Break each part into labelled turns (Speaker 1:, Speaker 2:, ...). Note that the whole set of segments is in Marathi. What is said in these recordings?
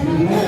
Speaker 1: Amen.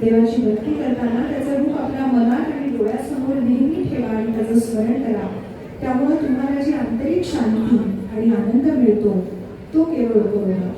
Speaker 1: देवाची भक्ती करताना त्याचं रूप आपल्या मनात आणि डोळ्यासमोर नेहमी ठेवा आणि त्याचं स्मरण करा. त्यामुळे तुम्हाला जी आंतरिक शांती आणि आनंद मिळतो तो केवळ उपभोगा.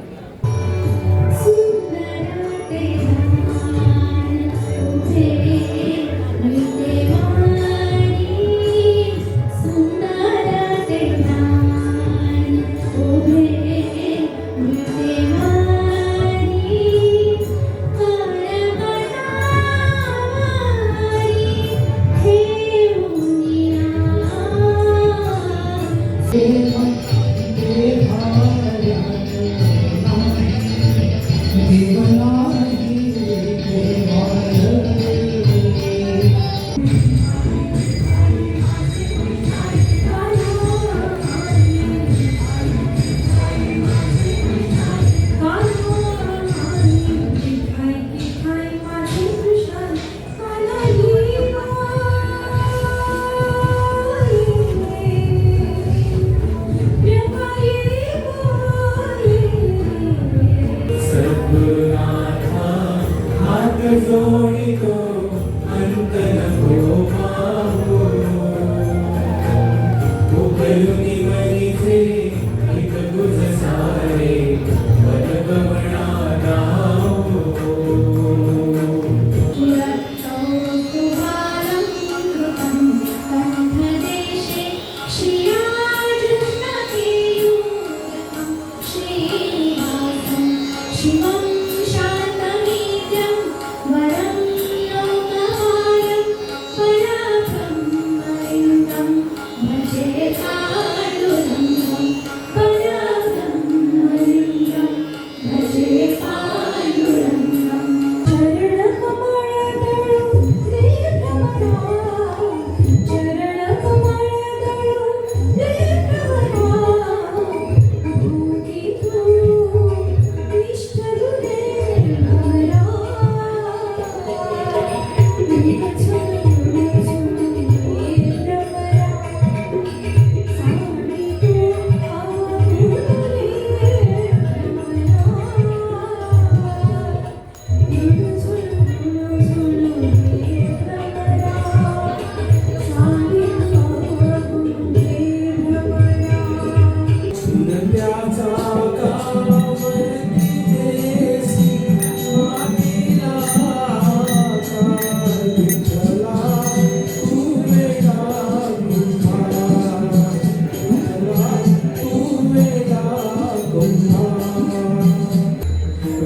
Speaker 2: you.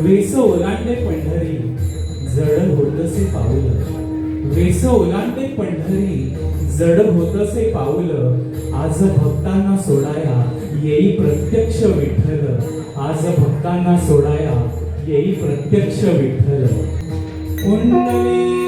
Speaker 2: वेस ओलांडे पंढरी जड होतसे पाऊल. वेस ओलांडे पंढरी जड होतसे पाऊल. आज भक्तांना सोडाया येई प्रत्यक्ष विठ्ठल. आज भक्तांना सोडाया येई प्रत्यक्ष विठ्ठल. कुंडली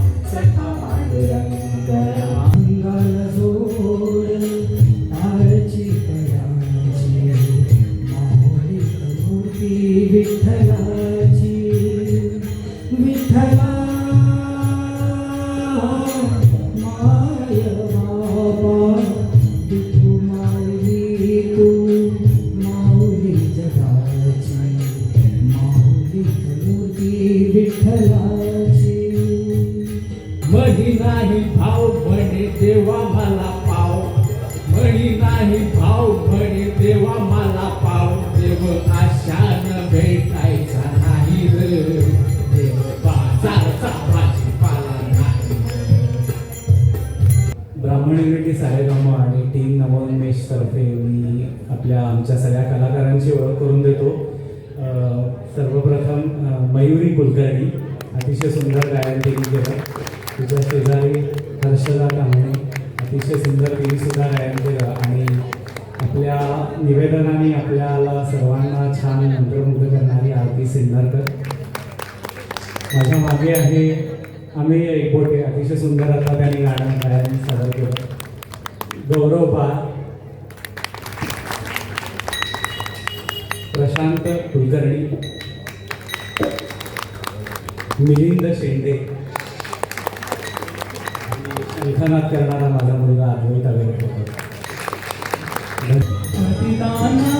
Speaker 2: विठ्ठलाची विठ्ठला माय बाबा विठू माऊली तू माऊली जगाची माऊली मोठी विठ्ठलाची. म्हणी नाही भाव म्हणे देवा मला पाव म्हणी नाही भाव म्हणे देवा मला पाव देव आशान भेटायचा नाही देव बाजारचा भाजीपाला नाही
Speaker 3: ब्राह्मण युनिटी आणि टीम नवोन्मेष तर्फे मी आपल्या आमच्या सगळ्या कलाकारांची ओळख करून देतो. सर्वप्रथम मयुरी कुलकर्णी अतिशय सुंदर गायन तिने केलं. तिच्या शेजारी हर्षदा कामणे अतिशय सुंदर तिने सुद्धा गायन केलं. आणि आपल्या निवेदनाने आपल्याला सर्वांना छान मंत्रमुग्ध करणारी आरती सिन्नरकर माझ्या मागे आहे आम्ही एकबोटे अतिशय सुंदर आता त्यांनी गाणं गायन सादर केलं. गौरव पाल प्रशांत कुलकर्णी. मिलिंद शेंडे. आणि करणारा माझा मुलगा अद्वैत होता
Speaker 2: पतिताना पावन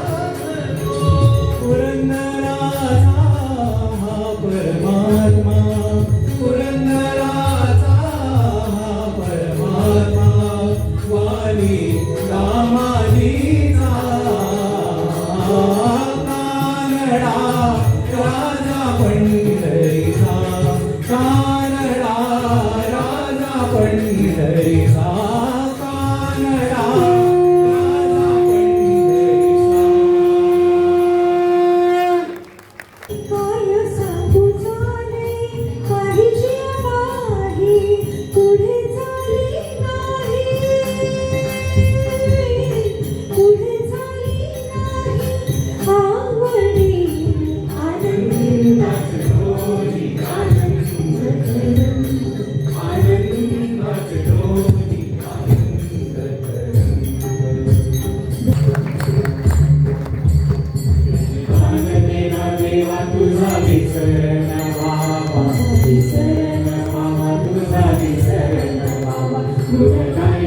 Speaker 2: రామాజీ Amen.